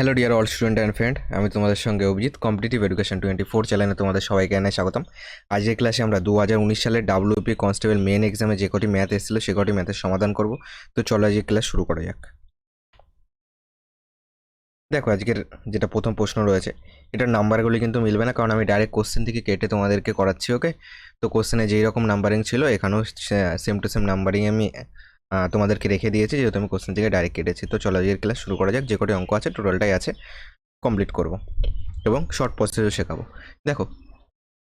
Hello dear all student and friend আমি তোমাদের সঙ্গে Abhijit competitive education twenty four চ্যানেলে তোমাদের সবাইকে এনে স্বাগতম। আজকের ক্লাসে আমরা দু হাজার উনিশ সালের ডাব্লিউপি কনস্টেবল মেন এক্সামে যে কটি ম্যাথ এসেছিল, সে কটি ম্যাথের সমাধান করব। তো চলো আজকে ক্লাস শুরু করা যাক। দেখো, আজকের যেটা প্রথম প্রশ্ন রয়েছে, এটার নাম্বারগুলি কিন্তু মিলবে না, কারণ আমি ডাইরেক্ট কোশ্চেন থেকে কেটে তোমাদেরকে করাচ্ছি ওকে তো কোশ্চেনে যেই রকম নাম্বারিং ছিল, এখানেও সেম টু সেম নাম্বারিং আমি তোমাদেরকে রেখে দিয়েছি, যেহেতু আমি কোশ্চেন থেকে ডাইরেক্ট কেটেছি। তো চলো, আজকের ক্লাস শুরু করা যাক। যে কটি অঙ্ক আছে টোটালটাই আছে কমপ্লিট করব এবং শর্ট প্রসেসও শেখাবো। দেখো,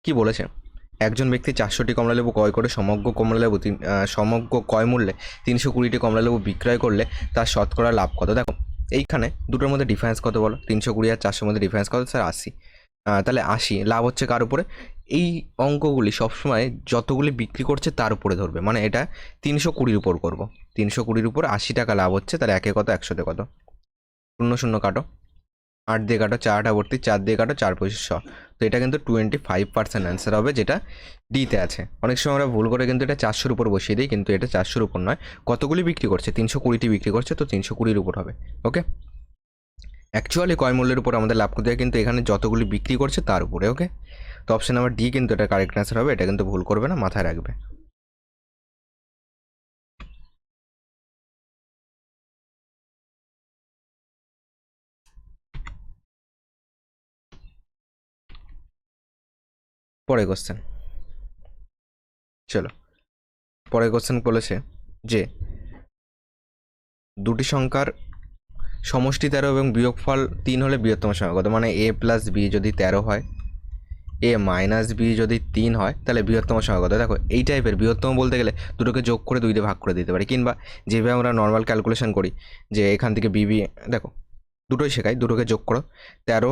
কি বলেছে? একজন ব্যক্তি চারশোটি কমলালেবু ক্রয় করে, সমগ্র কমলালেবু তিন সমগ্র ক্রয় মূল্যে তিনশো কুড়িটি কমলালেবু বিক্রয় করলে তার শতকরা লাভ কত? দেখো, এইখানে দুটোর মধ্যে ডিফারেন্স কত বলো? তিনশো কুড়ি আর চারশোর মধ্যে ডিফারেন্স কত? স্যার, আশি। তাহলে আশি। লাভ হচ্ছে কার উপরে? এই অঙ্কগুলি সবসময় যতগুলি বিক্রি করছে তার উপরে ধরবে। মানে এটা তিনশো কুড়ির উপর করব। তিনশো কুড়ির উপর আশি টাকা লাভ হচ্ছে, তার একে কত? একশোতে কত? শূন্য শূন্য কাটো। আট দিয়ে কাটো চারটা ভর্তি চার দিয়ে কাটো, চার পঁচিশ শ তো এটা কিন্তু টোয়েন্টি ফাইভ পার্সেন্ট অ্যান্সার হবে, যেটা ডিতে আছে। অনেক সময় আমরা ভুল করে কিন্তু এটা চারশোর উপর বসিয়ে দিই, কিন্তু এটা চারশোর উপর নয়। কতগুলি বিক্রি করছে? তিনশো কুড়িটি বিক্রি করছে, তো তিনশো কুড়ির উপর হবে। ওকে? অ্যাকচুয়ালি কয় মূল্যের উপর আমাদের লাভ করতে হয়, কিন্তু এখানে যতগুলি বিক্রি করছে তার উপরে, ওকে? তো অপশন নাম্বার ডি কিন্তু এটা কারেক্ট অ্যান্সার হবে, এটা কিন্তু ভুল করবে না, মাথায় রাখবে। পরে কোশ্চেন চলো। পরে কোশ্চেন বলেছে যে, দুটি সংখ্যার সমষ্টি তেরো এবং বিয়োগফল তিন হলে বৃহত্তম সংখ্যা কত? মানে এ প্লাস বি যদি তেরো হয় এ মাইনাস বি যদি তিন হয়, তাহলে বৃহত্তম সংখ্যা দেখো, এই টাইপের বৃহত্তম বলতে গেলে দুটোকে যোগ করে দুই দিয়ে ভাগ করে দিতে পারি। কিংবা যেভাবে আমরা নর্মাল ক্যালকুলেশন করি, যে এখান থেকে বিবি দেখো, দুটোই শেখাই, দুটোকে যোগ করো, তেরো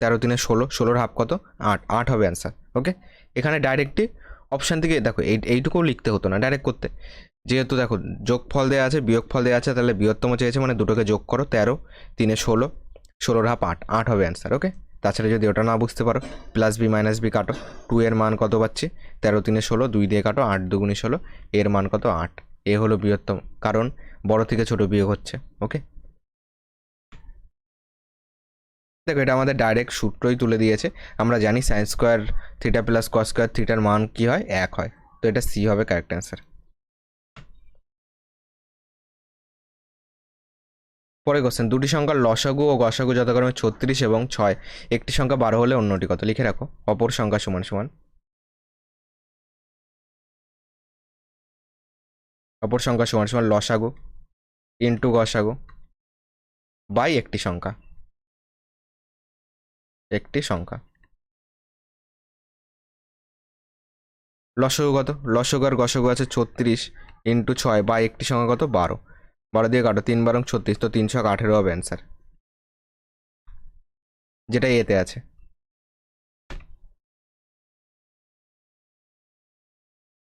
তেরো তিনে ষোলো, ষোলোর হাফ কত? আট। আট হবে অ্যান্সার ওকে এখানে ডাইরেক্টলি অপশান থেকে, দেখো, এই, এইটুকুও লিখতে হতো না ডাইরেক্ট করতে। যেহেতু দেখো যোগ ফল দেওয়া আছে বিয়োগ ফল দেওয়া আছে, তাহলে বৃহত্তম চেয়েছে মানে দুটোকে যোগ করো, তেরো, তিনে ষোলো, ষোলোর হাফ আট। আট হবে অ্যান্সার ওকে তাছাড়া যদি ওটা না বুঝতে পারো প্লাস বি মাইনাস বি কাটো টু এর মান কত পাচ্ছি? তেরো তিনে ষোলো, দুই দিয়ে কাটো, আট দুগুণে ষোলো, এর মান কত? আট। এ হলো বৃহত্তম, কারণ বড় থেকে ছোট বিয়োগ হচ্ছে ওকে দেখো, এটা আমাদের ডাইরেক্ট সূত্রই তুলে দিয়েছে। আমরা জানি sine square theta plus cos square থিটার মান কী হয়? এক হয়। তো এটা সি হবে কারেক্ট অ্যান্সার পরে কোশ্চেন, দুটি সংখ্যার লসাগু ও গসাগু যথাক্রমে ছত্রিশ এবং ছয়। একটি সংখ্যা বারো হলে অন্যটি কত? লিখে রাখো। অপর সংখ্যা সমান সমান। অপর সংখ্যা সমান সমান লসাগু ইন্টু গসাগু বাই একটি সংখ্যা। একটি সংখ্যা। লসগু কত? লসগু আর গসগু আছে ছত্রিশ ইন্টু ছয় বা একটি সংখ্যা কত? বারো। বারো দিয়ে কাটো, তিন বারং ছত্রিশ, তো তিনশো আঠেরো হবে অ্যান্সার যেটা এতে আছে।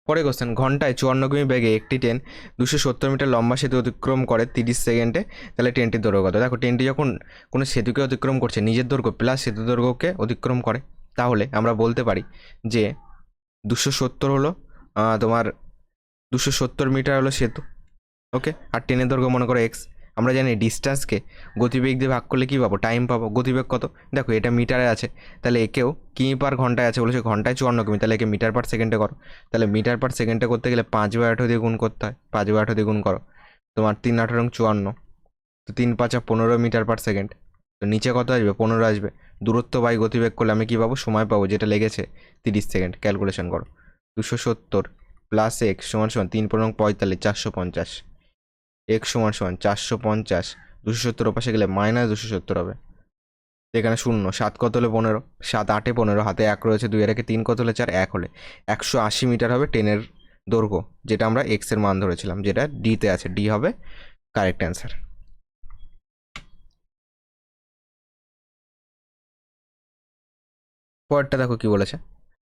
পরে কোশ্চেন ঘন্টায় চুয়ান্ন কিমি বেগে একটি ট্রেন দুশো সত্তর মিটার লম্বা সেতু অতিক্রম করে তিরিশ সেকেন্ডে তাহলে ট্রেনটির দৈর্ঘ্য কত? দেখো ট্রেনটি যখন কোনো সেতুকে অতিক্রম করছে, নিজের দৈর্ঘ্য প্লাস সেতু দৈর্ঘ্যকে অতিক্রম করে, তাহলে আমরা বলতে পারি যে দুশো সত্তর হলো তোমার দুশো সত্তর মিটার হলো সেতু। ওকে আর টেনের দৈর্ঘ্য মনে করো এক্স আমরা জানি ডিস্টেন্সকে গতিবেগ দিয়ে ভাগ করলে কী পাবো? টাইম পাবো। গতিবেগ কত? দেখো, এটা মিটারে আছে। তাহলে একেও কিমি পার ঘন্টায় আছে? বলেছে ঘন্টায় চুয়ান্ন কিমি। তাহলে একে মিটার পার সেকেন্ডে করো। তাহলে মিটার পার সেকেন্ডে করতে গেলে পাঁচ বাই আঠেরো দিয়ে গুণ করতে হয়। পাঁচ বাই আঠেরো দিয়ে গুণ করো। তোমার তিন আঠেরো চুয়ান্ন। তো তিন পাঁচা পনেরো মিটার পার সেকেন্ড তো নিচে কত আসবে? পনেরো আসবে। দূরত্ব বাই গতিবেগ করলে আমি কী পাবো? সময় পাবো, যেটা লেগেছে তিরিশ সেকেন্ড ক্যালকুলেশন করো। দুশো সত্তর প্লাস এক্স সমান সমান তিন পনেরো পঁয়তাল্লিশ, চারশো পঞ্চাশ। এক্স সমান সমান চারশো পঞ্চাশ, দুশো সত্তর ওপাশে গেলে মাইনাস দুশো সত্তর হবে। এখানে শূন্য, সাত কত হলে পনেরো? সাত আটে পনেরো, হাতে এক রয়েছে দুই রেখে তিন কত হলে চার? এক হলে। একশো আশি মিটার হবে টেনের দৈর্ঘ্য, যেটা আমরা এক্সের মান ধরেছিলাম, যেটা ডিতে আছে। ডি হবে কারেক্ট অ্যান্সার পরেরটা দেখো কি বলেছে?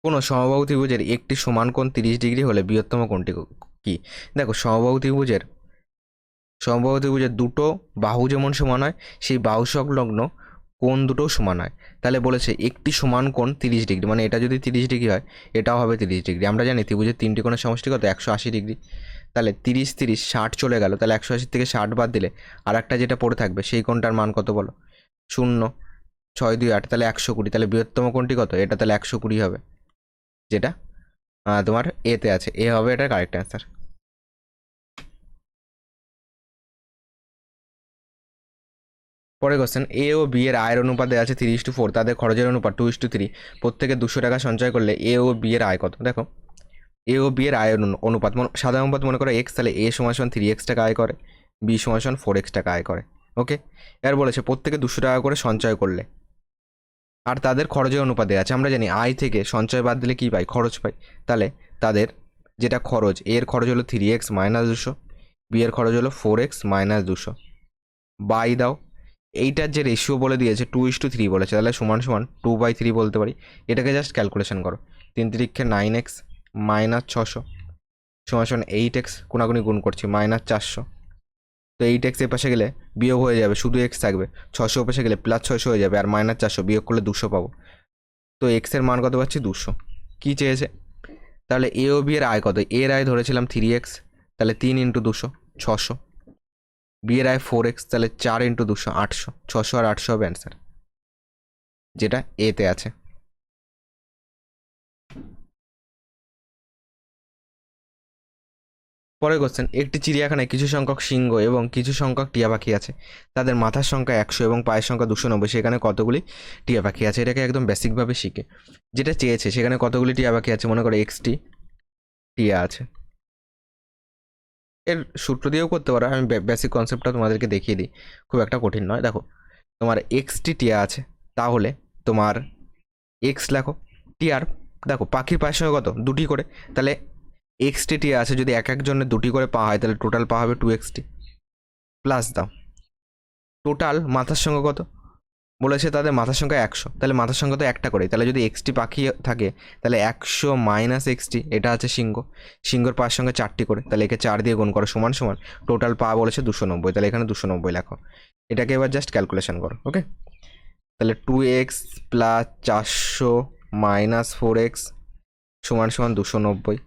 কোনো সমবাহু ত্রিভুজের একটি সমান কোণ তিরিশ ডিগ্রি হলে বৃহত্তম কোণটি কি? দেখো, সমবাহু ত্রিভুজের সমবাহু ত্রিভুজের দুটো বাহু যেমন সমান হয়, সেই বাহু সংলগ্ন কোণ দুটোও সমান হয়। তাহলে বলেছে একটি সমান কোণ তিরিশ ডিগ্রি মানে এটা যদি তিরিশ ডিগ্রি হয়, এটাও হবে তিরিশ ডিগ্রি। আমরা জানি ত্রিভুজের তিনটি কোণের সমষ্টি কত? একশো আশি ডিগ্রি। তাহলে তিরিশ তিরিশ, ষাট চলে গেল। তাহলে একশো আশি থেকে ষাট বাদ দিলে আর একটা যেটা পড়ে থাকবে, সেই কোণটার মান কত বলো? শূন্য, ছয়, দুই, আট, তাহলে একশো কুড়ি। তাহলে বৃহত্তম কোনটি কত? এটা তাহলে একশো কুড়ি হবে। যেটা তোমার এতে আছে। এ হবে এটা কারেক্ট অ্যান্সার পরে কোশ্চেন এ ও বি এর আয়ের অনুপাত আছে থ্রি টু ফোর তাদের খরচের অনুপাত টু টু থ্রি প্রত্যেকে দুশো টাকা সঞ্চয় করলে এ ও বি এর আয় কত? দেখো এ ও বি এর আয়ের অনু- অনুপাত মনে- সাদা অনুপাত মনে করো এক্স তাহলে এ সমান থ্রি এক্স টাকা আয় করে বি সমান ফোর এক্স টাকা আয় করে ওকে এবার বলেছে প্রত্যেকে দুশো টাকা করে সঞ্চয় করলে, আর তাদের খরচের অনুপাত দেওয়া আছে, আমরা জানি আয় থেকে সঞ্চয় বাদ দিলে কী পাই? খরচ পাই, তাহলে তাদের যেটা খরচ এর খরচ হলো থ্রি এক্স মাইনাস দুশো বি এর খরচ হলো ফোর এক্স মাইনাস দুশো, বাই দাও এইটার যে রেশিও বলে দিয়েছে টু ইস টু থ্রি বলেছে, তাহলে সমান সমান টু বাই থ্রি বলতে পারি। এটাকে জাস্ট ক্যালকুলেশন করো। তিন তিরিক্ষে নাইন এক্স মাইনাস ছশো সমান সমান এইট এক্স কোনাকুনি গুণ করছি মাইনাস চারশো। তো এইট এক্স এ পাশে গেলে বিয়োগ হয়ে যাবে, শুধু এক্স থাকবে। ছশো পাশে গেলে প্লাস ছশো হয়ে যাবে, আর মাইনাস চারশো, বিয়োগ করলে দুশো পাবো। তো এক্সের মান কত পাচ্ছি? দুশো। কী চেয়েছে? তাহলে এ ও বি এর আয় কত? এর আয় ধরেছিলাম থ্রি এক্স তাহলে তিন ইন্টু দুশো ছশো বি এর আয় ফোর এক্স তাহলে চার ইন্টু দুশো, আটশো, ছশো আর আটশো হবে অ্যান্সার যেটা এতে আছে। পরের কোশ্চেন একটি চিড়িয়াখানায় কিছু সংখ্যক সিংহ এবং কিছু সংখ্যক টিয়া পাখি আছে। তাদের মাথার সংখ্যা একশো এবং পায়ের সংখ্যা দুশো নব্বই, সেখানে কতগুলি টিয়া পাখি আছে? এটাকে একদম বেসিকভাবে শিখে। যেটা চেয়েছে, সেখানে কতগুলি টিয়া পাখি আছে? মনে করো এক্সটি টিয়া আছে। এর সূত্র দিয়েও করতে পারো। আমি বেসিক কনসেপ্টটা তোমাদেরকে দেখিয়ে দিই। খুব একটা কঠিন নয়। দেখো, তোমার এক্সটি টিয়া আছে। তাহলে তোমার এক্স লেখো। টিয়ার, দেখো, পাখির পায়ের সঙ্গে কত? দুটি করে। তাহলে এক্সটি টিয়া আছে, যদি এক একজনের দুটি করে পা হয়, তাহলে টোটাল পা হবে টু। এক্সটি প্লাস দাও। টোটাল মাথার সঙ্গে কত? বলেছে তাদের মাথার সংখ্যা একশো। তাহলে মাথার সংখ্যা তো একটা করে তাহলে যদি এক্সটি পাখি থাকে, তাহলে একশো মাইনাস এক্সটি এটা আছে সিংহ। সিংহর পায়ের সঙ্গে চারটি করে। তাহলে একে চার দিয়ে গুণ করো, সমান সমান। টোটাল পা বলেছে দুশো নব্বই। তাহলে এখানে দুশো নব্বই লেখো। এটাকে এবার জাস্ট ক্যালকুলেশন করো ওকে তাহলে টু এক্স প্লাস চারশো মাইনাস ফোর এক্স সমান সমান দুশো নব্বই।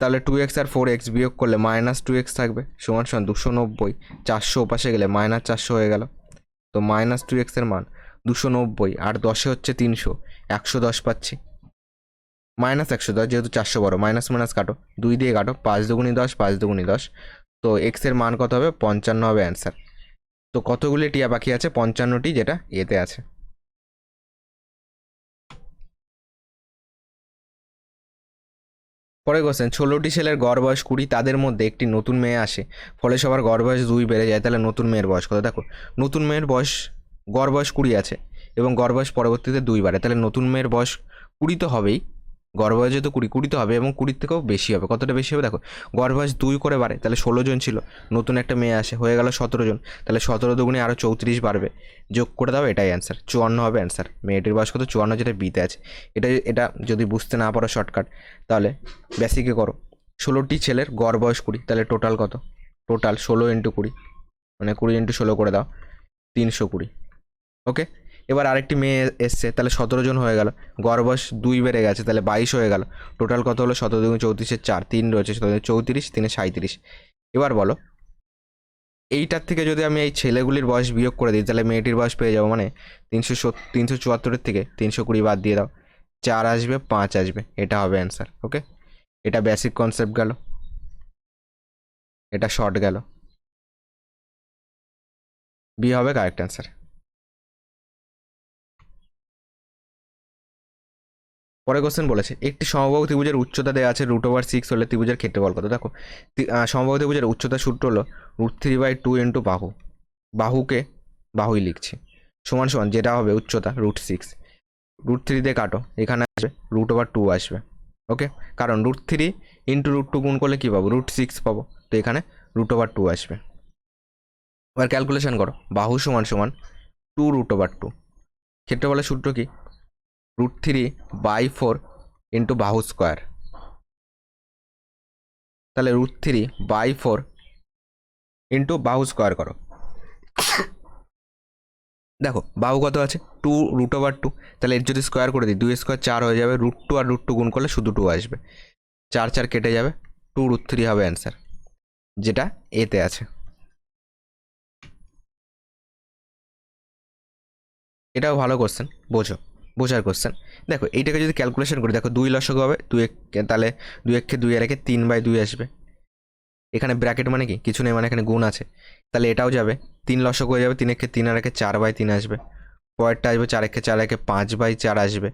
তাহলে টু এক্স আর ফোর এক্স বিয়োগ করলে মাইনাস টু এক্স থাকবে, সমান সমান দুশো নব্বই। চারশো ওপাশে গেলে মাইনাস চারশো হয়ে গেল। তো মাইনাস টু এক্সের মান দুশো নব্বই আর দশে হচ্ছে তিনশো, একশো দশ পাচ্ছি। মাইনাস একশো দশ যেহেতু চারশো বড়, মাইনাস মাইনাস কাটো, দুই দিয়ে কাটো, পাঁচ দুগুনি দশ, পাঁচ দুগুনি দশ। তো এক্সের মান কত হবে? পঞ্চান্ন হবে অ্যান্সার তো কতগুলি টিয়া পাখি আছে? পঞ্চান্নটি যেটা এতে আছে। পরে কোশ্চেন ষোলোটি ছেলের গড় বয়স কুড়ি, তাদের মধ্যে একটি নতুন মেয়ে আসে। ফলে সবার গড় বয়স দুই বেড়ে যায়। তাহলে নতুন মেয়ের বয়স কত? দেখো, নতুন মেয়ের বয়স, গড় বয়স কুড়ি আছে এবং গড় বয়স পরবর্তীতে দুই বাড়ে। তাহলে নতুন মেয়ের বয়স কুড়ি তো হবেই। গড় বয়স যেহেতু কুড়ি কুড়ি তো হবে এবং কুড়ির থেকেও বেশি হবে। কতটা বেশি হবে? দেখো গড় বয়স দুই করে বাড়ে, তাহলে ষোলো জন ছিল। নতুন একটা মেয়ে আসে, হয়ে গেল সতেরো জন। তাহলে সতেরো দুগুণে আরও চৌত্রিশ বাড়বে। যোগ করে দাও, এটাই অ্যান্সার চুয়ান্ন হবে অ্যান্সার মেয়েটির বয়স কত? চুয়ান্ন, যেটা বিতে আছে। এটা এটা যদি বুঝতে না পারো শর্টকাট তাহলে বেসিকে করো। ষোলোটি ছেলের গড় বয়স কুড়ি, তাহলে টোটাল কত? টোটাল ষোলো ইন্টু কুড়ি। মানে কুড়ি ইন্টু ষোলো করে দাও, তিনশো কুড়ি। ওকে এবার আরেকটি মেয়ে এসছে, তাহলে সতেরো জন হয়ে গেল। গড় বয়স দুই বেড়ে গেছে, তাহলে বাইশ হয়ে গেল। টোটাল কত হলো? সতেরো দুগুণ চৌত্রিশের চার, তিন রয়েছে, সতেরো চৌত্রিশ, তিনে সাঁত্রিশ এবার বলো, এইটার থেকে যদি আমি এই ছেলেগুলির বয়স বিয়োগ করে দিই, তাহলে মেয়েটির বয়স পেয়ে যাব মানে তিনশো তিনশো চুয়াত্তরের থেকে তিনশো কুড়ি বাদ দিয়ে দাও। চার আসবে, পাঁচ আসবে, এটা হবে অ্যান্সার ওকে এটা বেসিক কনসেপ্ট গেল। এটা শর্ট গেল। বি হবে কারেক্ট অ্যান্সার পরে কোশ্চেন বলেছে, একটি সমবাহু ত্রিভুজের উচ্চতা দেওয়া আছে রুট ওভার সিক্স হলে ত্রিভুজের ক্ষেত্রফল কত? দেখো সমবাহু ত্রিভুজের উচ্চতা সূত্র হলো root three by two into বাহু। বাহুকে বাহুই লিখছি। সমান সমান যেটা হবে উচ্চতা রুট সিক্স রুট থ্রি দিয়ে কাটো, এখানে আসবে রুট ওভার টু আসবে। ওকে কারণ root three into root two গুণ করলে কী পাবো? রুট সিক্স পাবো। তো এখানে রুট ওভার টু আসবে। এবার ক্যালকুলেশন করো। বাহু সমান সমান টু রুট ওভার টু ক্ষেত্রফলের সূত্র কি? Root three by four into বাহু স্কোয়ার তাহলে root three by four into বাহু স্কোয়ার করো। দেখো বাহু কত আছে? টু রুট ওভার টু তাহলে এর যদি স্কোয়ার করে দিই, দুই স্কোয়ার চার হয়ে যাবে রুট টু আর রুট টু গুণ করলে শুধু টু আসবে। চার চার কেটে যাবে টু রুট থ্রি হবে অ্যান্সার যেটা এতে আছে। এটাও ভালো কোশ্চেন বোঝো। বোঝার কোশ্চেন দেখো, এইটাকে যদি ক্যালকুলেশন করি, দেখো দুই লসক হবে, দুই এক, তাহলে দুই এককে দুই আর একে তিন বাই দুই আসবে। এখানে ব্র্যাকেট মানে কি? কিছু নেই মানে এখানে গুণ আছে। তাহলে এটাও যাবে, তিন লসক হয়ে যাবে, তিন একে তিন আর একে চার বাই তিন আসবে। পরেরটা আসবে চার একে চার, একে পাঁচ বাই চার আসবে।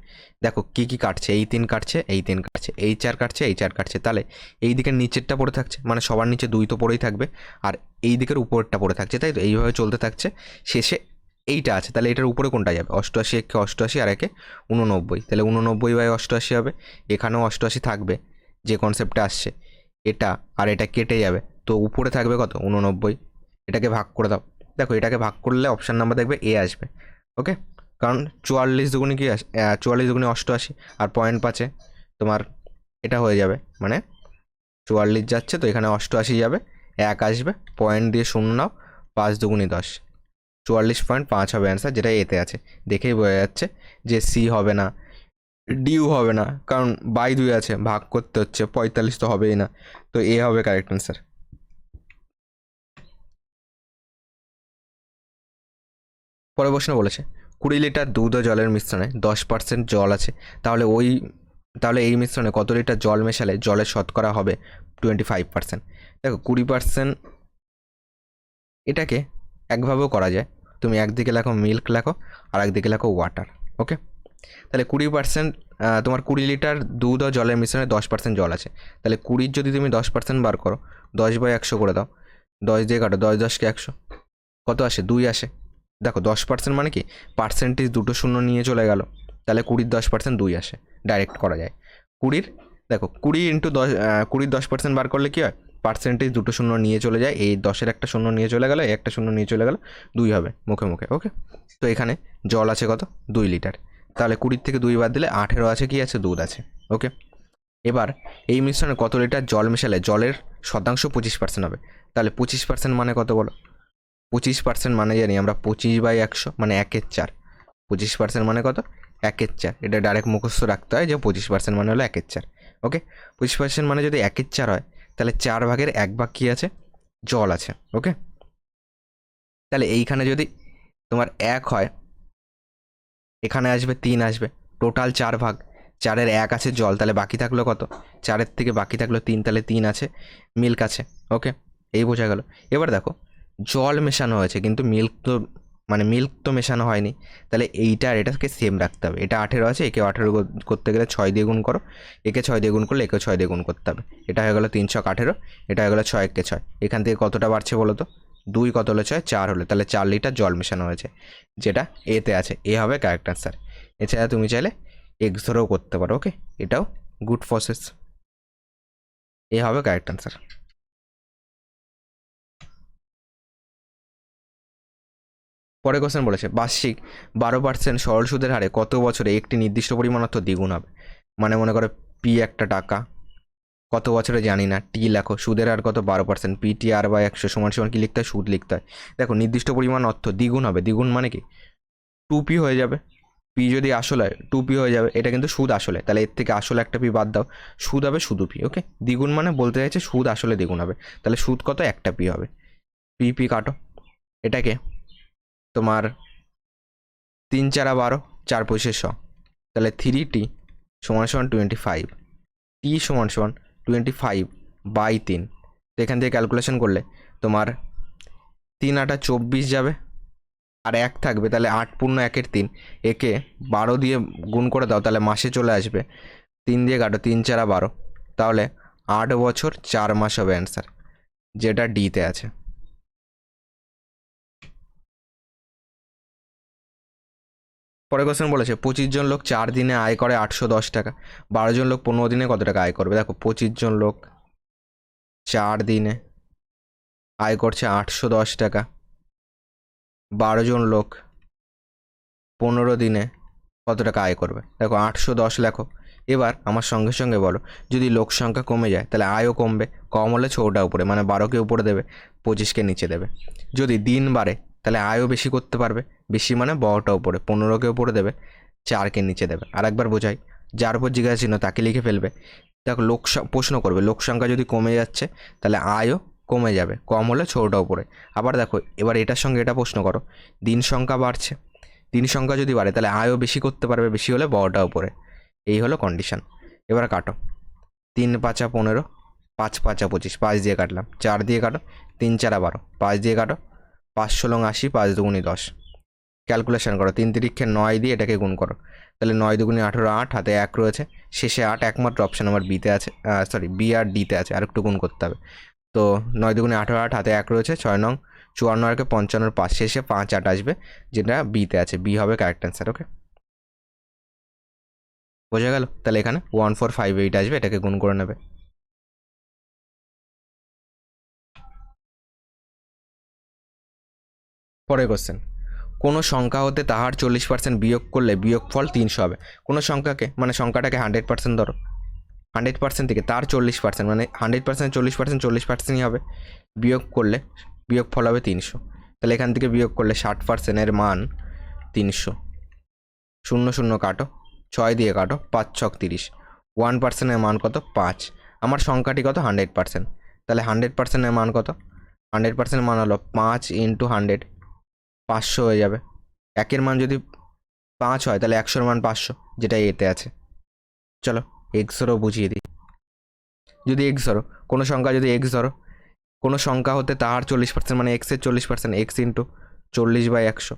দেখো, কি কি কাটছে? এই তিন কাটছে, এই তিন কাটছে, এই চার কাটছে, এই চার কাটছে। তাহলে এই দিকের নিচেরটা পড়ে থাকছে মানে সবার নিচে দুই তো পড়েই থাকবে, আর এই দিকের উপরেরটা পড়ে থাকছে, তাই তো? এইভাবে চলতে থাকছে। শেষে এইটা আছে, তাহলে এটার উপরে কোনটা যাবে? অষ্টআশি একে অষ্টআশি আর একে উননব্বই তাহলে উননব্বই বাই অষ্টআশি হবে, এখানেও অষ্টআশি থাকবে, যে কনসেপ্টটা আসছে, এটা আর এটা কেটে যাবে, তো উপরে থাকবে কত? উননব্বই এটাকে ভাগ করে দাও। দেখো, এটাকে ভাগ করলে অপশান নাম্বার দেখবে এ আসবে ওকে কারণ চুয়াল্লিশ দুগুণে কি চুয়াল্লিশ দুগুণে অষ্টআশি, আর পয়েন্ট পাঁচে তোমার এটা হয়ে যাবে মানে চুয়াল্লিশ যাচ্ছে, তো এখানে অষ্টআশি যাবে, এক আসবে পয়েন্ট দিয়ে শূন্য নাও, পাঁচ দুগুণে দশ। চুয়াল্লিশ পয়েন্ট পাঁচ হবে অ্যান্সার যেটা এতে আছে। দেখেই বোঝা যাচ্ছে যে সি হবে না ডিউ হবে না, কারণ বাই দুই আছে, ভাগ করতে হচ্ছে, পঁয়তাল্লিশ তো হবেই না। তো এ হবে কারেক্ট অ্যান্সার পরে প্রশ্ন বলেছে, কুড়ি লিটার দুধ ও জলের মিশ্রণে দশ পার্সেন্ট জল আছে, তাহলে ওই, তাহলে এই মিশ্রণে কত লিটার জল মেশালে জলের শতকরা হবে? টোয়েন্টি ফাইভ পার্সেন্ট দেখো, কুড়ি পার্সেন্ট এটাকে একভাবেও করা যায়। তুমি একদিকে লেখো মিল্ক লেখো, আর একদিকে লেখো ওয়াটার ওকে তাহলে কুড়ি পার্সেন্ট তোমার কুড়ি লিটার দুধ ও জলের মিশ্রণে দশ পার্সেন্ট জল আছে। তাহলে কুড়ির যদি তুমি দশ পার্সেন্ট বার করো, দশ বাই একশো করে দাও। দশ দিয়ে কাটো, দশ দশকে একশো। কত আসে? দুই আসে। দেখো, দশ পার্সেন্ট মানে কি? পার্সেন্টেজ দুটো শূন্য নিয়ে চলে গেল। তাহলে কুড়ির দশ পার্সেন্ট দুই আসে। ডাইরেক্ট করা যায়। কুড়ির, দেখো, কুড়ি ইন্টু দশ কুড়ির দশ পার্সেন্ট বার করলে কী হয়? পার্সেন্টেজ দুটো শূন্য নিয়ে চলে যায়, এই দশের একটা শূন্য নিয়ে চলে গেল একটা শূন্য নিয়ে চলে গেল, দুই হবে মুখে মুখে ওকে তো এখানে জল আছে কত? দুই লিটার। তাহলে কুড়ির থেকে দুই বাদ দিলে আঠেরো আছে, কি আছে? দুধ আছে ওকে এবার এই মিশ্রণে কত লিটার জল মেশালে জলের শতাংশ পঁচিশ পার্সেন্ট হবে। তাহলে পঁচিশ পার্সেন্ট মানে কত বলো? পঁচিশ পার্সেন্ট মানে জানি আমরা পঁচিশ বাই একশো মানে একের চার। পঁচিশ পার্সেন্ট মানে কত? একের চার। এটা ডাইরেক্ট মুখস্থ রাখতে হয় যে পঁচিশ পার্সেন্ট মানে হলো একের চার ওকে পঁচিশ পার্সেন্ট মানে যদি একের চার হয় তাহলে চার ভাগের এক ভাগ কী আছে? জল আছে ওকে তাহলে এইখানে যদি তোমার এক হয়, এখানে আসবে তিন আসবে টোটাল চার ভাগ। চারের এক আছে জল, তাহলে বাকি থাকল কত? চারের থেকে বাকি থাকল তিন, তাহলে তিন আছে মিল্ক আছে ওকে এই বোঝা গেল। এবার দেখো, জল মেশানো হয়েছে, কিন্তু মিল্ক তো মানে মিল্ক তো মেশানো হয়নি। তাহলে এইটা আর এটাকে সেম রাখতে হবে। এটা আঠেরো আছে, একে আঠেরো কর- করতে গেলে ছয় দিয়ে গুণ করো। একে ছয় দিয়ে গুণ করলে একে ছয় দিয়ে গুণ করতে হবে। এটা হয়ে গেলো তিন ছক আঠেরো, এটা হয়ে গেলো ছয় একে ছয়। এখান থেকে কতটা বাড়ছে বলো তো? দুই কত হলো? ছয়, চার হলো। তাহলে চার লিটার জল মেশানো হয়েছে, যেটা এতে আছে। এ হবে কারেক্ট আনসার এছাড়া তুমি চাইলে এক্স ধরেও করতে পারো ওকে এটাও গুড প্রসেস এ হবে কারেক্ট আনসার পরে কোশ্চেন বলেছে, বার্ষিক বারো পার্সেন্ট সরল সুদের হারে কত বছরে একটি নির্দিষ্ট পরিমাণ অর্থ দ্বিগুণ হবে? মানে মনে করো পি একটা টাকা, কত বছরে জানি না টি লেখো, সুদের হার কত? বারো পার্সেন্ট পি টি আর বা একশো সমান সমান কি লিখতে হয়? সুদ লিখতে হয়। দেখো, নির্দিষ্ট পরিমাণ অর্থ দ্বিগুণ হবে, দ্বিগুণ মানে কি? টু পি হয়ে যাবে পি যদি আসল হয় টু পি হয়ে যাবে, এটা কিন্তু সুদ আসলে, তাহলে এর থেকে আসলে একটা পি বাদ দাও, সুদ হবে শুধু পি ওকে দ্বিগুণ মানে বলতে চাইছে সুদ আসলে দ্বিগুণ হবে, তাহলে সুদ কত? একটা পি হবে পি পি কাটো এটাকে তোমার তিন চারা বারো, চার পঁচিশে শ। তাহলে থ্রি টি সমান সমান টোয়েন্টি ফাইভ টি সমান সমান টোয়েন্টি ফাইভ বাই তিন। তো এখান থেকে ক্যালকুলেশন করলে তোমার তিন আটা চব্বিশ যাবে, আর এক থাকবে, তাহলে আট পূর্ণ একের তিন। একে বারো দিয়ে গুণ করে দাও, তাহলে মাসে চলে আসবে। তিন দিয়ে কাটো, তিন চারা বারো। তাহলে আট বছর চার মাস হবে অ্যান্সার যেটা ডিতে আছে। পরে কোশ্চেন বলেছে, পঁচিশ জন লোক চার দিনে আয় করে আটশো দশ টাকা। বারো জন লোক পনেরো দিনে কত টাকা আয় করবে? দেখো, পঁচিশ জন লোক চার দিনে আয় করছে আটশো দশ টাকা। বারো জন লোক পনেরো দিনে কত টাকা আয় করবে? দেখো, আটশো দশ লেখো। এবার আমার সঙ্গে সঙ্গে বলো, যদি লোক সংখ্যা কমে যায়, তাহলে আয়ও কমবে, কম হলে ছটা উপরে মানে বারোকে উপরে দেবে, পঁচিশকে নিচে দেবে। যদি দিন বাড়ে তাহলে আয়ও বেশি করতে পারবে। বেশি মানে বড়টা উপরে পনেরোকে উপরে দেবে, চারকে নিচে দেবে। আর একবার বোঝাই, যার উপর জিজ্ঞাসা চিহ্ন তাকে লিখে ফেলবে। দেখো লোক প্রশ্ন করবে লোক সংখ্যা যদি কমে যাচ্ছে, তাহলে আয়ও কমে যাবে, কম হলে ছোটোটা উপরে আবার দেখো, এবার এটার সঙ্গে এটা প্রশ্ন করো, দিন সংখ্যা বাড়ছে, দিন সংখ্যা যদি বাড়ে, তাহলে আয়ও বেশি করতে পারবে, বেশি হলে বড়টা উপরে এই হলো কন্ডিশন এবার কাটো, তিন পাঁচা পনেরো, পাঁচ পাঁচা পঁচিশ, পাঁচ দিয়ে কাটলাম, চার দিয়ে কাটো, তিন চারা বারো, পাঁচ দিয়ে কাটো পাঁচ ষোলো আশি, পাঁচ দুগুনি দশ। ক্যালকুলেশান করো, তিন তিরিক্ষে নয় দিয়ে এটাকে গুণ করো। তাহলে নয় দুগুনি আঠেরো, আট হাতে এক রয়েছে। শেষে আট একমাত্র অপশান আমার বিতে আছে সরি বি আর ডিতে আছে আর একটু গুণ করতে হবে। তো নয় দুগুনি আঠেরো, আট হাতে এক রয়েছে, ছয় নং চুয়ান্ন আটকে পঞ্চান্নর পাঁচ, শেষে পাঁচ, আট আসবে, যেটা বিতে আছে বি হবে কারেক্ট অ্যান্সার ওকে বোঝা গেল? তাহলে এখানে ওয়ান ফোর ফাইভ এইট আসবে, এটাকে গুণ করে নেবে। পরের কোশ্চেন কোনো সংখ্যা হতে তাহার চল্লিশ পার্সেন্ট বিয়োগ করলে বিয়োগফল তিনশো হবে। কোনো সংখ্যাকে মানে সংখ্যাটাকে হান্ড্রেড পার্সেন্ট ধরো। হান্ড্রেড পার্সেন্ট থেকে তার চল্লিশ পার্সেন্ট মানে হান্ড্রেড পার্সেন্ট চল্লিশ পার্সেন্ট চল্লিশ পার্সেন্টই হবে। বিয়োগ করলে বিয়োগফল হবে তিনশো। তাহলে এখান থেকে বিয়োগ করলে ষাট পার্সেন্টের মান তিনশো। শূন্য শূন্য কাটো, ছয় দিয়ে কাটো, পাঁচ ছক তিরিশ। ওয়ান পার্সেন্টের মান কত? পাঁচ। আমার সংখ্যাটি কত? হান্ড্রেড পার্সেন্ট তাহলে হান্ড্রেড পার্সেন্টের মান কত? হান্ড্রেড পার্সেন্টের মান হলো পাঁচ ইন্টু হান্ড্রেড পাঁচশো হয়ে যাবে। একের মান যদি পাঁচ হয়, তাহলে একশোর মান পাঁচশো, যেটা এতে আছে। চলো এক্সরও বুঝিয়ে দিই। যদি এক্স ধরো, কোনো সংখ্যা যদি এক্স ধরো, কোনো সংখ্যা হতে তাহার চল্লিশ পার্সেন্ট মানে এক্সের চল্লিশ পার্সেন্ট এক্স ইন্টু চল্লিশ বাই একশো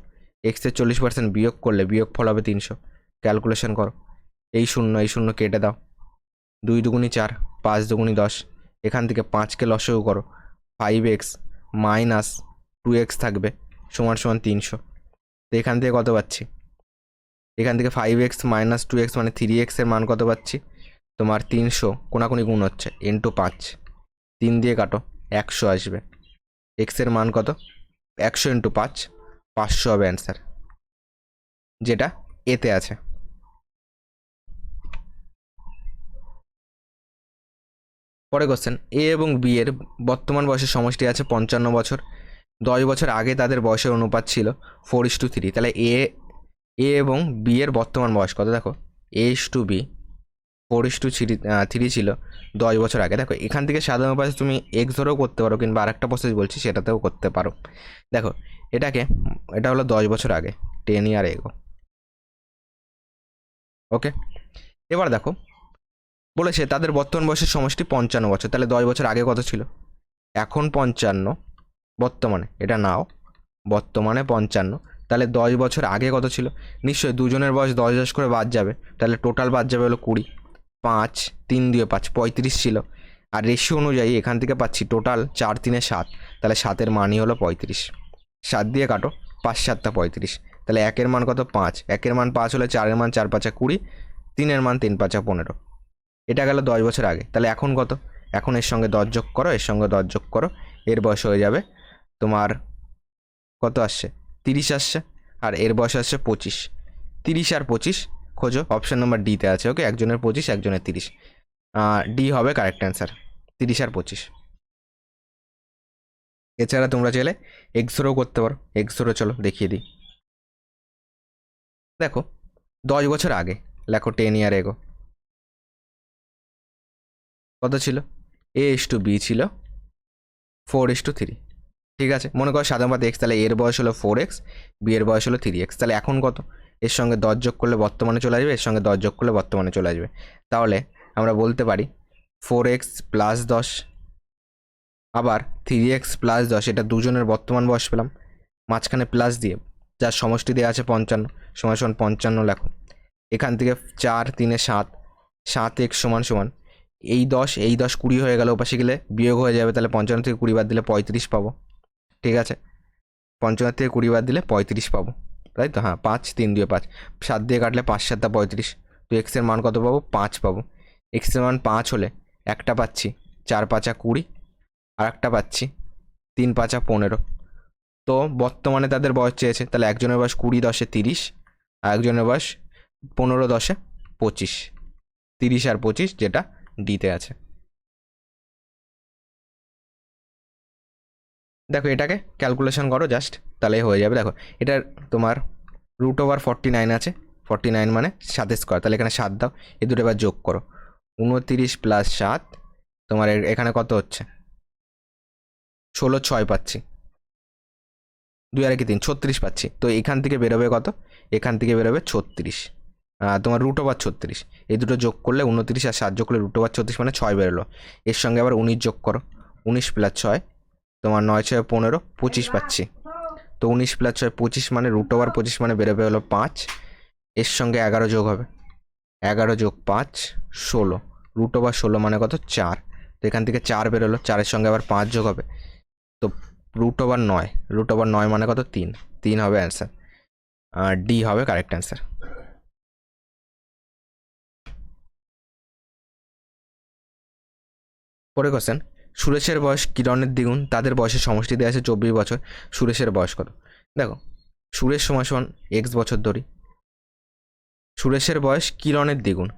এক্সের চল্লিশ পার্সেন্ট বিয়োগ করলে বিয়োগ ফল হবে তিনশো। ক্যালকুলেশন করো। এই শূন্য এই শূন্য কেটে দাও। দুই দুগুনি চার, পাঁচ দুগুনি দশ, এখান থেকে পাঁচকে লসেও করো। Five X minus two X থাকবে। সমান সমান তিনশো। তো এখান থেকে কত পাচ্ছি? এখান থেকে five X minus two X মানে থ্রি এক্সের মান কত পাচ্ছি? তোমার তিনশো, কোনাকুনি গুণ হচ্ছে ইন্টু পাঁচ। তিন দিয়ে কাটো, একশো আসবে। এক্সের মান কত? একশো ইন্টু পাঁচ, পাঁচশো হবে অ্যান্সার যেটা এতে আছে। পরে কোশ্চেন এ এবং বি এর বর্তমান বয়সের সমষ্টি আছে পঞ্চান্ন বছর। দশ বছর আগে তাদের বয়সের অনুপাত ছিল ফোর ইস টু থ্রি তাহলে এ এ এবং বি এর বর্তমান বয়স কত? দেখো A is to B four is to three three ছিল দশ বছর আগে। দেখো, এখান থেকে সাধারণ প্রসেস তুমি এক্স ধরেও করতে পারো, কিংবা আরেকটা প্রসেস বলছি, সেটাতেও করতে পারো। দেখো, এটাকে, এটা হলো দশ বছর আগে টেন ইয়ার এগো ওকে এবার দেখো, বলেছে তাদের বর্তমান বয়সের সমষ্টি পঞ্চান্ন বছর। তাহলে দশ বছর আগে কত ছিল? এখন পঞ্চান্ন। বর্তমানে, এটা নাও। বর্তমানে পঞ্চান্ন। তাহলে দশ বছর আগে কত ছিল? নিশ্চয়ই দুজনের বয়স দশ দশ করে বাদ যাবে। তাহলে টোটাল বাদ যাবে হলো কুড়ি। পাঁচ, তিন দিয়ে পাঁচ, পঁয়ত্রিশ ছিল। আর রেশিও অনুযায়ী এখান থেকে পাচ্ছি টোটাল চার তিনে সাত। তাহলে সাতের মানই হলো পঁয়ত্রিশ। সাত দিয়ে কাটো, পাঁচ সাতটা পঁয়ত্রিশ। তাহলে একের মান কত? পাঁচ। একের মান পাঁচ হলে চারের মান চার পাঁচা কুড়ি, তিনের মান তিন পাঁচা পনেরো। এটা গেল দশ বছর আগে। তাহলে এখন কত? এখন এর সঙ্গে দশ যোগ করো, এর সঙ্গে দশ যোগ করো, এর বয়স হয়ে যাবে তোমার কত আসছে? তিরিশ আসছে, আর এর বয়স আসছে পঁচিশ। তিরিশ আর পঁচিশ, খোঁজো অপশান নাম্বার ডিতে আছে ওকে একজনের পঁচিশ, একজনের তিরিশ। ডি হবে কারেক্ট অ্যান্সার তিরিশ আর পঁচিশ। এছাড়া তোমরা চাইলে এক্সরো করতে পারো। এক্সরো চলো, দেখিয়ে দিই। দেখো, দশ বছর আগে, লেখো টেন ইয়ার এগো কত ছিল? এ ইস টু বি ছিল ফোর ইস টু থ্রি ঠিক আছে? মনে করো সাধারণত এক্স তাহলে এর বয়স হলো ফোর এক্স বি এর বয়স হলো থ্রি এক্স তাহলে এখন কত? এর সঙ্গে দশ যোগ করলে বর্তমানে চলে আসবে, এর সঙ্গে দশ যোগ করলে বর্তমানে চলে আসবে। তাহলে আমরা বলতে পারি ফোর এক্স প্লাস দশ, আবার থ্রি এক্স প্লাস দশ, এটা দুজনের বর্তমান বয়স পেলাম, মাঝখানে প্লাস দিয়ে, যার সমষ্টি দেওয়া আছে পঞ্চান্ন, সমান সমান পঞ্চান্ন লেখো। এখান থেকে চার তিনে সাত সাত এক্স সমান সমান, এই দশ এই দশ কুড়ি হয়ে গেল, ওপাশে গেলে বিয়োগ হয়ে যাবে, তাহলে পঞ্চান্ন থেকে কুড়ি বাদ দিলে পঁয়ত্রিশ পাবো। ঠিক আছে? পঞ্চান্ন থেকে কুড়ি বাদ দিলে পঁয়ত্রিশ পাবো। তাই তো? হ্যাঁ পাঁচ, তিন, দিয়ে পাঁচ। সাত দিয়ে কাটলে পাঁচ, সাতটা পঁয়ত্রিশ। তো এক্সের মান কত পাবো? পাঁচ পাবো। এক্সের মান পাঁচ হলে একটা পাচ্ছি, চার পাঁচা কুড়ি, আর একটা পাচ্ছি তিন পাঁচা পনেরো। তো বর্তমানে তাদের বয়স চেয়েছে, তাহলে একজনের বয়স কুড়ি দশে তিরিশ, আর একজনের বয়স পনেরো দশে পঁচিশ। তিরিশ আর পঁচিশ যেটা ডিতে আছে। দেখো এটাকে ক্যালকুলেশন করো জাস্ট তাহলে হয়ে যাবে। দেখো, এটার তোমার রুট ওভার ফর্টি নাইন আছে। ফর্টি নাইন মানে সাতের স্কোয়ার তাহলে এখানে সাত দাও, এই দুটো এবার যোগ করো। উনতিরিশ প্লাস সাত, তোমার এখানে কত হচ্ছে? ষোলো ছয় পাচ্ছি। দুই আর কি তিন, ছত্রিশ পাচ্ছি। তো এখান থেকে বেরোবে কত? এখান থেকে বেরোবে ছত্রিশ। তোমার রুট ওভার ছত্রিশ। এই দুটো যোগ করলে উনত্রিশ আর সাত যোগ করলে রুট ওভার ছত্রিশ মানে ছয় বেরোলো। এর সঙ্গে আবার উনিশ যোগ করো। উনিশ প্লাস ছয় তোমার নয় ছয় পনেরো পঁচিশ পাচ্ছি। তো উনিশ প্লাস ছয় পঁচিশ মানে রুট ওভার পঁচিশ মানে বেরোবে হলো পাঁচ। এর সঙ্গে এগারো যোগ হবে। এগারো যোগ পাঁচ, ষোলো। রুট ওভার ষোলো মানে কত? চার। তো এখান থেকে চার বেরোলো, চারের সঙ্গে আবার পাঁচ যোগ হবে। তো রুট ওভার নয়। রুট ওভার নয় মানে কত? তিন। তিন হবে অ্যান্সার আর ডি হবে কারেক্ট অ্যান্সার পরে কোশ্চেন সুরেশের বয়স কিরণের দ্বিগুণ, তাদের বয়সের সমষ্টি দেওয়া আছে চব্বিশ বছর, সুরেশের বয়স কত? দেখো, সুরেশ সমান সমান এক্স বছর ধরি। সুরেশের বয়স কিরণের দ্বিগুণ,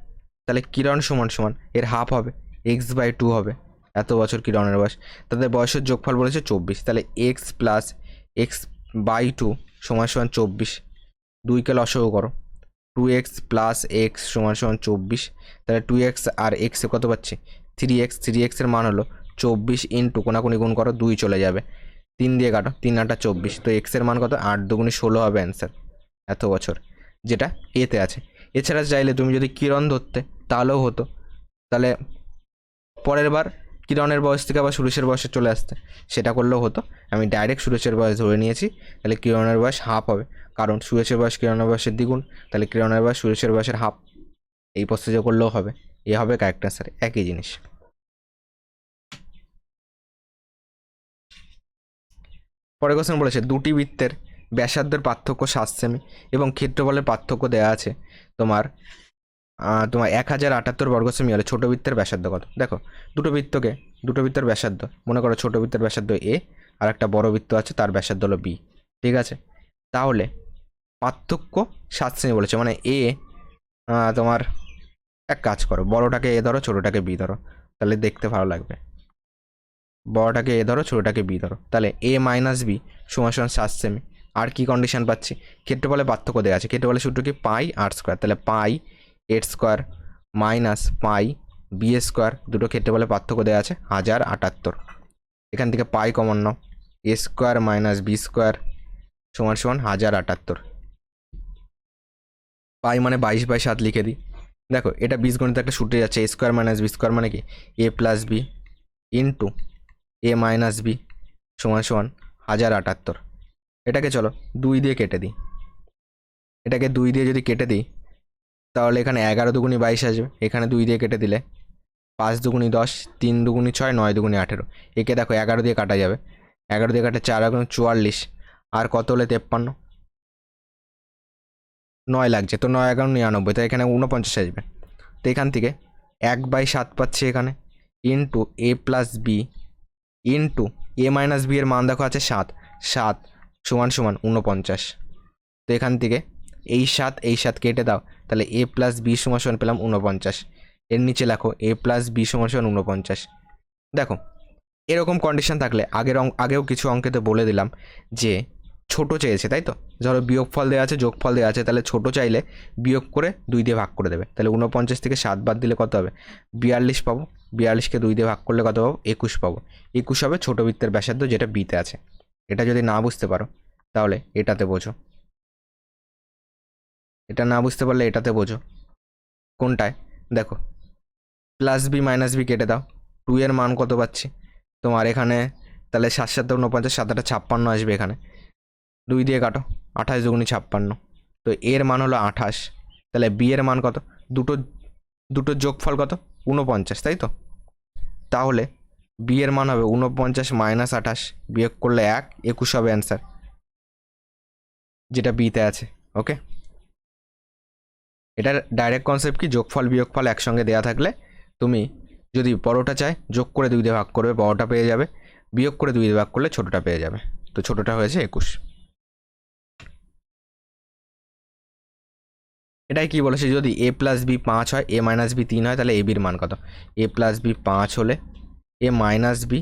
তাহলে কিরণ সমান সমান এর হাফ হবে এক্স বাই টু হবে, এত বছর কিরণের বয়স। তাদের বয়সের যোগফল বলেছে চব্বিশ, তাহলে X plus X by two সমান সমান চব্বিশ। দুইকে লসও করো টু এক্স প্লাস এক্স সমান সমান চব্বিশ, তাহলে টু এক্স আর এক্সে কত পাচ্ছি? থ্রি এক্স থ্রি এক্সের মান হলো চব্বিশ ইন্টু কোনাকুনি গুণ করো দুই চলে যাবে। তিন দিয়ে কাটো, তিন আটটা চব্বিশ। তো এক্সের মান কত? আট দুগুণি ষোলো হবে অ্যান্সার এত বছর। যেটা এতে আছে। এছাড়া চাইলে তুমি যদি কিরণ ধরতে, তাহলেও হতো। তাহলে পরের বার কিরণের বয়স থেকে আবার সুরেশের বয়সে চলে আসতে, সেটা করলেও হতো। আমি ডাইরেক্ট সুরেশের বয়স ধরে নিয়েছি, তাহলে কিরণের বয়স হাফ হবে। কারণ সুরেশের বয়স কিরণের বয়সের দ্বিগুণ, তাহলে কিরণের বয়স সুরেশের বয়সের হাফ এই প্রসেসে করলেও হবে। এ হবে কারেক্ট অ্যান্সার একই জিনিস। পরে কোশ্চেন বলেছে, দুটি বৃত্তের ব্যাসার্ধের পার্থক্য সাত সেমি এবং ক্ষেত্রফলের পার্থক্য দেওয়া আছে তোমার তোমার এক হাজার আটাত্তর বর্গ সেমি হলে ছোটো বৃত্তের ব্যাসার্ধ কত? দেখো, দুটো বৃত্তকে, দুটো বৃত্তের ব্যাসার্ধ, মনে করো ছোটো বৃত্তের ব্যাসার্ধ এ আর একটা বড় বৃত্ত আছে, তার ব্যাসার্ধ হলো বি ঠিক আছে? তাহলে পার্থক্য সাত সেমি বলেছে মানে এ তোমার এক কাজ করো, বড়টাকে এ ধরো, ছোটোটাকে বি ধরো, তাহলে দেখতে ভালো লাগবে। বড়টাকে এ ধরো, ছোটোটাকে বি ধরো। তাহলে এ মাইনাস বি সমান সমান সাত সেমি আর কি কন্ডিশন পাচ্ছি? ক্ষেত্রফলে পার্থক্য দেওয়া আছে। ক্ষেত্রফলে সূত্র কি? পাই আর স্কোয়ার তাহলে pi A square minus pi B square দুটো ক্ষেত্রফলে পার্থক্য দেওয়া আছে হাজার আটাত্তর। এখান থেকে pi common now. A square minus B square সমান সমান হাজার আটাত্তর। পাই মানে বাইশ বাই সাত লিখে দিই। দেখো, এটা বীজগণিত একটা সূত্রে যাচ্ছে। A square minus B square মানে কি? A plus B into A minus B সমান সমান হাজার আটাত্তর। এটাকে চলো দুই দিয়ে কেটে দিই। এটাকে দুই দিয়ে যদি কেটে দিই, তাহলে এখানে এগারো দুগুনি বাইশ আসবে। এখানে দুই দিয়ে কেটে দিলে পাঁচ দুগুনি দশ, তিন দুগুনি ছয়, নয় দুগুনি আঠেরো। একে দেখো এগারো দিয়ে কাটা যাবে। এগারো দিয়ে কাটে চার এগারো চুয়াল্লিশ। আর কত হলে তেপ্পান্ন? নয় লাগছে, তো নয় এগারো নিরানব্বই তো এখানে উনপঞ্চাশ আসবে। তো এখান থেকে এক বাই সাত পাচ্ছি এখানে। Into a plus b into a minus b এর মান দেখো আছে সাত। সাত সমান সমান উনপঞ্চাশ তো এখান থেকে এই সাত এই সাত কেটে দাও, তাহলে এ প্লাস বি সমান সমান পেলাম উনপঞ্চাশ এর নিচে লেখো এ প্লাস বি সমান সমান উনপঞ্চাশ দেখো, এরকম কন্ডিশন থাকলে আগের আগেও কিছু অঙ্কেতে বলে দিলাম যে ছোট চেয়েছে, তাই তো? ধরো বিয়োগফল দেওয়া আছে, যোগফল দেওয়া আছে, তাহলে ছোট চাইলে বিয়োগ করে দুই দিয়ে ভাগ করে দেবে। তাহলে উনপঞ্চাশ থেকে সাত বাদ দিলে কত হবে? বিয়াল্লিশ পাবো। বিয়াল্লিশকে দুই দিয়ে ভাগ করলে কত পাবো? একুশ পাবো। একুশ হবে ছোট বৃত্তের ব্যাসার্ধ যেটা বিতে আছে। এটা যদি না বুঝতে পারো, তাহলে এটাতে বোঝো। এটা না বুঝতে পারলে এটাতে বোঝো। কোনটায়? দেখো। প্লাস বি মাইনাস বি কেটে দাও। টু এর মান কত পাচ্ছি? তোমার এখানে তাহলে সাত সাত উনপঞ্চাশ সাত আটা ছাপ্পান্ন আসবে এখানে। দুই দিয়ে কাটো, আঠাশ দুগুনি ছাপ্পান্ন। তো এর মান হলো আঠাশ। তাহলে বি এর মান কত? দুটো দুটো যোগফল কত? উনপঞ্চাশ তাই তো? তাহলে বি এর মান হবে উনপঞ্চাশ মাইনাস আঠাশ, বিয়োগ করলে এক, একুশ হবে অ্যান্সার যেটা বিতে আছে ওকে এটার ডাইরেক্ট কনসেপ্ট কি? যোগফল, বিয়োগফল একসঙ্গে দেওয়া থাকলে তুমি যদি বড়টা চায়, যোগ করে দুই দিয়ে ভাগ করবে বড়োটা পেয়ে যাবে, বিয়োগ করে দুই দিয়ে ভাগ করলে ছোটোটা পেয়ে যাবে। তো ছোটোটা হয়েছে একুশ। এটাই কি বলেছে? যদি এ প্লাস বি পাঁচ হয় এ মাইনাস বি তিন হয়, তাহলে এ বির মান কত? এ প্লাস বি পাঁচ হলে এ মাইনাস বি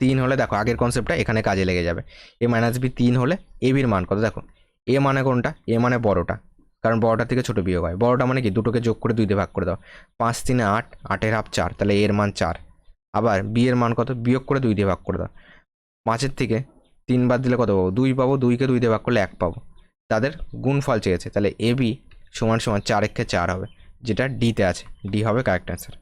তিন হলে, দেখো আগের কনসেপ্টটা এখানে কাজে লেগে যাবে। এ মাইনাস বি তিন হলে এ বির মান কত? দেখো এ মানে কোনটা? এ মানে বড়টা। কারণ বড়টা থেকে ছোট বিয়োগ হয়। বড়টা মানে কি? দুটোকে যোগ করে দুইতে ভাগ করে দাও। পাঁচ তিনে আট, আটের হাফ চার, তাহলে এর মান চার। আবার বি এর মান কত? বিয়োগ করে দুই দিয়ে ভাগ করে দাও। পাঁচের থেকে তিন বাদ দিলে কত পাবো? দুই পাবো, দুইকে দুই দিয়ে ভাগ করলে এক পাবো। তাদের গুণফল চেয়েছে। তাহলে এ বি সমান সমান চার একে চার হবে, যেটা ডিতে আছে। ডি হবে কারেক্ট অ্যান্সার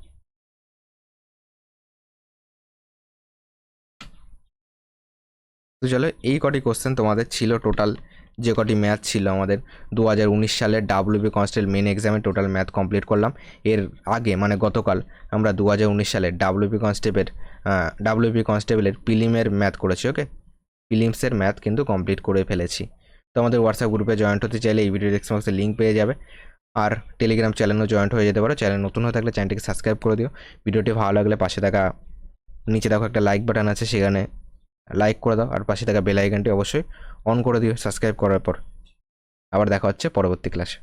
চলো, এই কটি কোশ্চেন তোমাদের ছিল টোটাল যে কটি ম্যাথ ছিল আমাদের। দু হাজার উনিশ সালের ডাব্লিউবি কনস্টেবল মেন এক্সামে টোটাল ম্যাথ কমপ্লিট করলাম। এর আগে মানে গতকাল, আমরা দু হাজার উনিশ সালের ডাব্লিউবি কনস্টেবল ডাব্লিউবি কনস্টেবলের প্রিলিমের ম্যাথ করেছি ওকে প্রিলিমসের ম্যাথ কিন্তু কমপ্লিট করে ফেলেছি। তো আমাদের হোয়াটসঅ্যাপ গ্রুপে জয়েন্ট হতে চাইলে এই ভিডিও ডেস্ক বক্সে লিঙ্ক পেয়ে যাবে। আর টেলিগ্রাম চ্যানেলও জয়েন্ট হয়ে যেতে পারো। চ্যানেল নতুন হয়ে থাকলে চ্যানেলটিকে সাবস্ক্রাইব করে দিও। ভিডিওটি ভালো লাগলে পাশে থাকা, নিচে দেখো একটা লাইক বাটন আছে, সেখানে লাইক করে দাও। আর পাশে থাকা বেল আইকনটি অবশ্যই অন করে দিও সাবস্ক্রাইব করার পর। আবার দেখা হচ্ছে পরবর্তী ক্লাসে